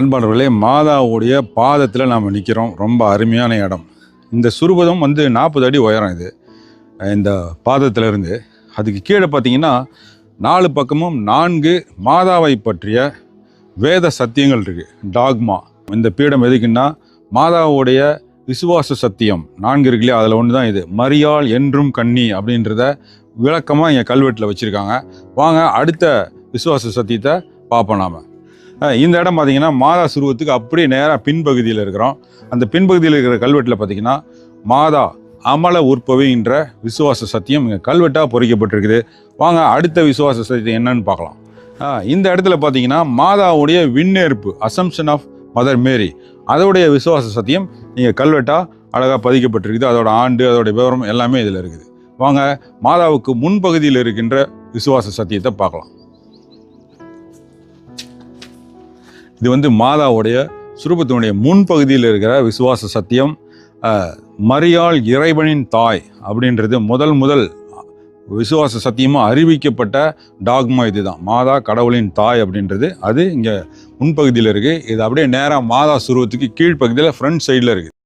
அன்பானவர்களே மாதாவுடைய பாதத்தில் நாம் நிற்கிறோம் ரொம்ப அருமையான இடம். இந்த சுருபதம் வந்து நாற்பது அடி உயரம் இது. இந்த பாதத்திலிருந்து அதுக்கு கீழே பார்த்தீங்கன்னா நாலு பக்கமும் நான்கு மாதாவை பற்றிய வேத சத்தியங்கள் இருக்குது டாக்மா. இந்த பீடம் எதுக்குன்னா மாதாவுடைய விசுவாச சத்தியம். நான்கு இருக்குல்லையா அதில் ஒன்று தான் இது. மரியாள் என்றும் கன்னி அப்படின்றத விளக்கமாக இங்கே கல்வெட்டில் வச்சுருக்காங்க. வாங்க அடுத்த விசுவாச சத்தியத்தை பார்ப்போம் நாம. இந்த இடம் பார்த்தீங்கன்னா மாதா சுருவத்துக்கு அப்படியே நேராக பின்பகுதியில் இருக்கிறோம். அந்த பின்பகுதியில் இருக்கிற கல்வெட்டில் பார்த்தீங்கன்னா மாதா அமல உற்பவின்ற விசுவாச சத்தியம் இங்கே கல்வெட்டாக பொறிக்கப்பட்டிருக்குது. வாங்க அடுத்த விசுவாச சத்தியம் என்னன்னு பார்க்கலாம். இந்த இடத்துல பார்த்தீங்கன்னா மாதாவுடைய விண்ணேற்பு அசம்ஷன் ஆஃப் மதர் மேரி அதோடைய விசுவாச சத்தியம் இங்கே கல்வெட்டாக அழகாக பதிக்கப்பட்டிருக்குது. அதோட ஆண்டு அதோட விவரம் எல்லாமே இதில் இருக்குது. வாங்க மாதாவுக்கு முன்பகுதியில் இருக்கின்ற விசுவாச சத்தியத்தை பார்க்கலாம். இது வந்து மாதாவுடைய சுரூபத்தினுடைய முன்பகுதியில் இருக்கிற விசுவாச சத்தியம். மரியாள் இறைவனின் தாய் அப்படின்றது முதல் முதல் விசுவாச சத்தியமாக அறிவிக்கப்பட்ட டாக்மா இதுதான். மாதா கடவுளின் தாய் அப்படின்றது. அது இங்கே முன்பகுதியில் இருக்குது இது அப்படியே நேராக மாதா சுருவத்துக்கு கீழ்ப்பகுதியில் ஃப்ரண்ட் சைடில் இருக்குது